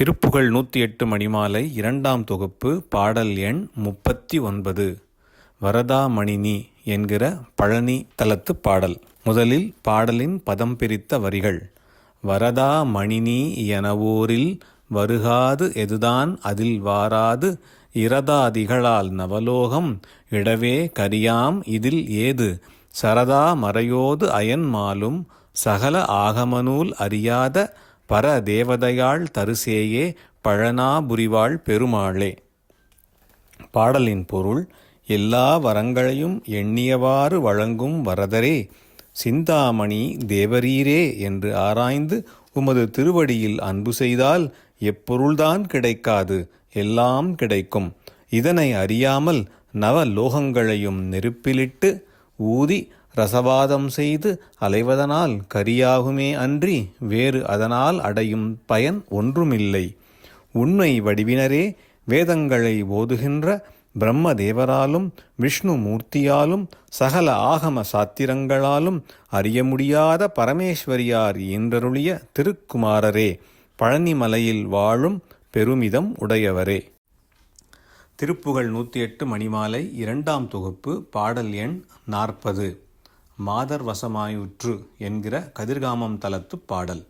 திருப்புகழ் நூற்றி எட்டு மணிமாலை இரண்டாம் தொகுப்பு பாடல் எண் முப்பத்தி ஒன்பது வரதாமணினி என்கிற பழனி தலத்து பாடல். முதலில் பாடலின் பதம் பிரித்த வரிகள் வரதாமணினி எனவோரில் வருகாது எதுதான் அதில் வாராது இரதாதிகளால் நவலோகம் இடவே கரியாம் இதில் ஏது சரதா மறையோது அயன் மாலும் சகல ஆகமநூல் அறியாத பர தேவதையாள் தருசேயே பழனாபுரிவாள் பெருமாளே. பாடலின் பொருள் எல்லா வரங்களையும் எண்ணியவாறு வழங்கும் வரதரே சிந்தாமணி தேவரீரே என்று ஆராய்ந்து உமது திருவடியில் அன்பு செய்தால் எப்பொருள்தான் கிடைக்காது எல்லாம் கிடைக்கும். இதனை அறியாமல் நவலோகங்களையும் நெருப்பிலிட்டு ஊதி ரசவாதம் செய்து அலைவதனால் கரியாகுமே அன்றி வேறு அதனால் அடையும் பயன் ஒன்றுமில்லை. உண்மை வடிவினரே வேதங்களை ஓதுகின்ற பிரம்ம தேவராலும் விஷ்ணு மூர்த்தியாலும் சகல ஆகம சாத்திரங்களாலும் அறிய முடியாத பரமேஸ்வரியார் என்றருளிய திருக்குமாரரே பழனிமலையில் வாழும் பெருமிதம் உடையவரே. திருப்புகழ் நூற்றி எட்டு மணிமாலை இரண்டாம் தொகுப்பு பாடல் எண் நாற்பது. மாதர் வசமாயுற்று என்கிற கதிர்காமம் தலத்து பாடல்.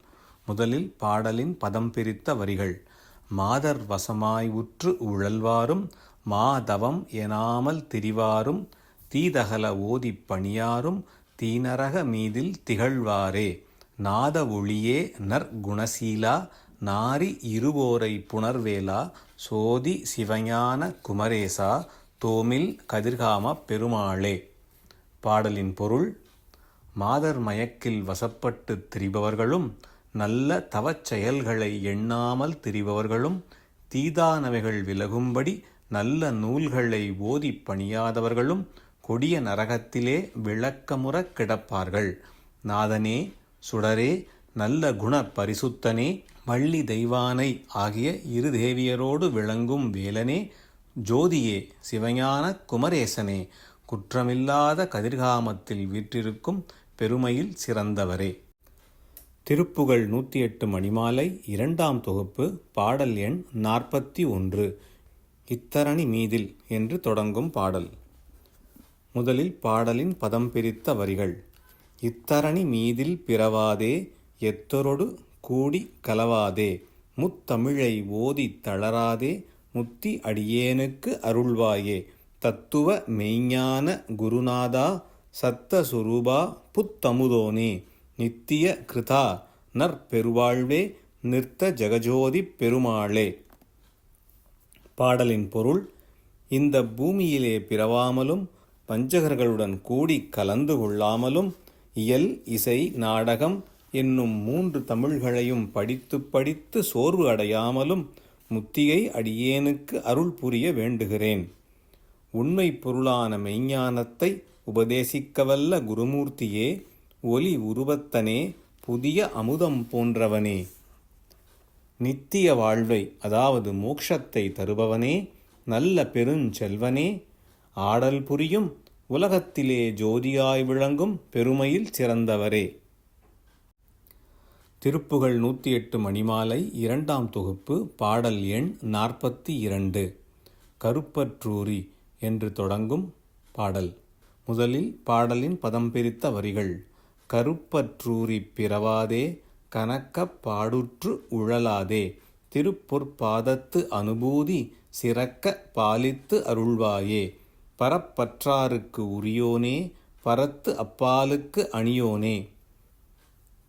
முதலில் பாடலின் பதம் பிரித்த வரிகள். மாதர் வசமாய் உற்று உழல்வாரும் மாதவம் எனாமல் திரிவாரும் தீதகல ஓதிப் பணியாரும் தீனரக மீதில் திகழ்வாரே. நாத ஒளியே நற்குணசீலா நாரி இருவோரை புணர்வேலா சோதி சிவஞான குமரேசா தோமில் கதிர்காம பெருமாளே. பாடலின் பொருள் மாதர் மயக்கில் வசப்பட்டு திரிபவர்களும் நல்ல தவச் செயல்களை எண்ணாமல் திரிபவர்களும் தீதானவைகள் விலகும்படி நல்ல நூல்களை ஓதிப் பணியாதவர்களும் கொடிய நரகத்திலே விளக்கமுறக் கிடப்பார்கள். நாதனே சுடரே நல்ல குண பரிசுத்தனே வள்ளி தெய்வானை ஆகிய இரு தேவியரோடு விளங்கும் வேலனே ஜோதியே சிவஞான குமரேசனே குற்றமில்லாத கதிர்காமத்தில் வீற்றிருக்கும் பெருமையில் சிறந்தவரே. திருப்புகழ் நூற்றி எட்டு மணிமாலை இரண்டாம் தொகுப்பு பாடல் எண் நாற்பத்தி ஒன்று இத்தரணி மீதில் என்று தொடங்கும் பாடல். முதலில் பாடலின் பதம் பிரித்த வரிகள். இத்தரணி மீதில் பிறவாதே எத்தொரொடு கூடி கலவாதே முத்தமிழை ஓதி தளராதே முத்தி அடியேனுக்கு அருள்வாயே தத்துவ மெய்ஞான குருநாதா சத்த சுரூபா புத்தமுதோனே. நித்திய கிருதா நற்பெருவாழ்வே நிற்த ஜெகஜோதி பெருமாளே. பாடலின் பொருள் இந்த பூமியிலே பிறவாமலும் பஞ்சகர்களுடன் கூடி கலந்து கொள்ளாமலும் இயல் இசை நாடகம் என்னும் மூன்று தமிழ்களையும் படித்து படித்து சோர்வு அடையாமலும் முத்தியை அடியேனுக்கு அருள் புரிய வேண்டுகிறேன். உண்மை பொருளான மெய்ஞானத்தை உபதேசிக்கவல்ல குருமூர்த்தியே ஒலி உருவத்தனே புதிய அமுதம் போன்றவனே. நித்திய வாழ்வை அதாவது மோக்ஷத்தை தருபவனே நல்ல பெருஞ்செல்வனே. ஆடல் புரியும் உலகத்திலே ஜோதியாய் விளங்கும் பெருமையில் சிறந்தவரே. திருப்புகழ் நூற்றி எட்டு மணிமாலை இரண்டாம் தொகுப்பு பாடல் எண் நாற்பத்தி இரண்டு. கருப்பற்றூரி என்று தொடங்கும் பாடல். முதலில் பாடலின் பதம் பிரித்த வரிகள். கருப்பற்றூரி பிறவாதே கனக்கப் பாடுற்று உழலாதே திருப்பொற்பாதத்து அனுபூதி சிறக்க பாலித்து அருள்வாயே பரப்பற்றாருக்கு உரியோனே பரத்து அப்பாலுக்கு அணியோனே.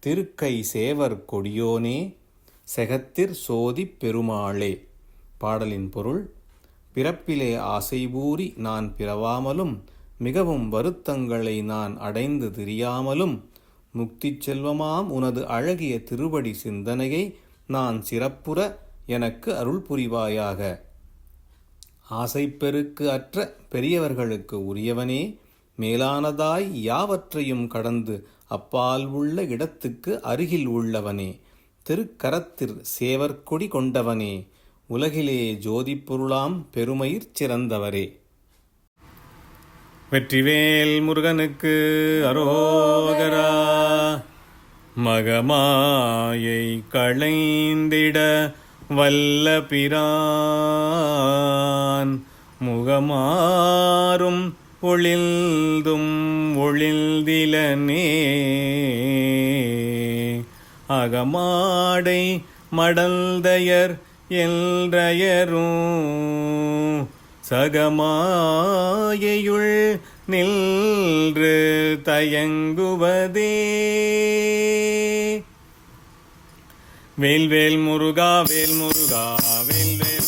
திருக்கை சேவர் கொடியோனே செகத்திற் சோதி பெருமாளே. பாடலின் பொருள் பிறப்பிலே ஆசைபூரி நான் பிறவாமலும் மிகவும் வருத்தங்களை நான் அடைந்து திரியாமலும் முக்திச் செல்வமாம் உனது அழகிய திருவடி சிந்தனையை நான் சிறப்புற எனக்கு அருள் புரிவாயாக. ஆசைப்பெருக்கு அற்ற பெரியவர்களுக்கு உரியவனே மேலானதாய் யாவற்றையும் கடந்து அப்பால் உள்ள இடத்துக்கு அருகில் உள்ளவனே திருக்கரத்திற் சேவற்கொடி கொண்டவனே உலகிலே ஜோதிப்பொருளாம் பெருமயிர் சிறந்தவரே. வெற்றிவேல் முருகனுக்கு அரோகரா மகமாயை களைந்திட வல்ல பிரான். முகமாறும் ஒளில்தும் ஒளில்திலனே அகமாடை மடந்தையர் என்றயரும் சகமாயையுள் நின்று தயங்குவதே. வேல்வேல் முருகா வேல் முருகா வேல்வேல்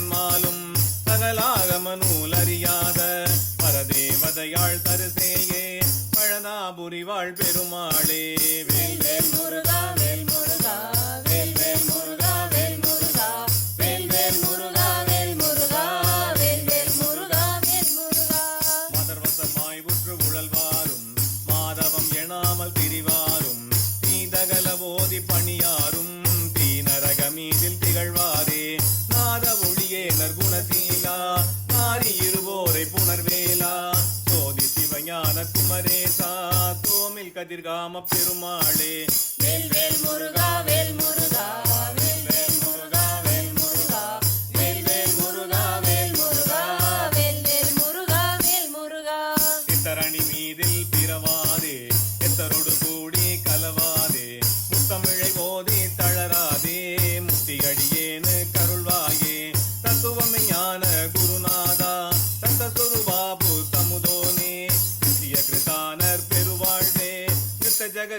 தென்மாலும் சகலாகம நூல் அறியாத பரதேவதையாள் தருசேயே பழதாபுரி வாழ் பெருமாள். கதிர்காம பெருமாளே. வேல் வேல் முருகா வேல் முருகா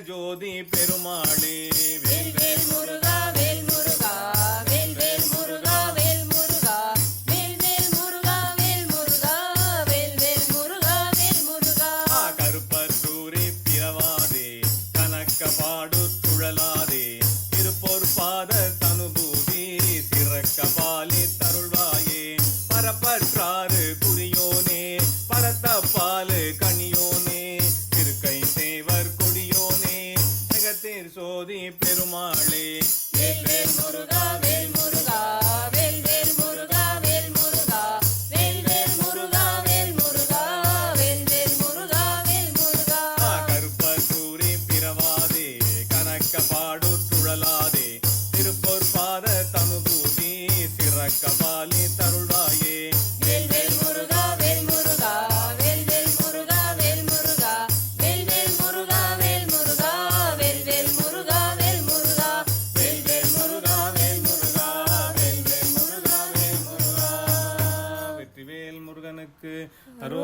ஜோதி பெருமாளே. あの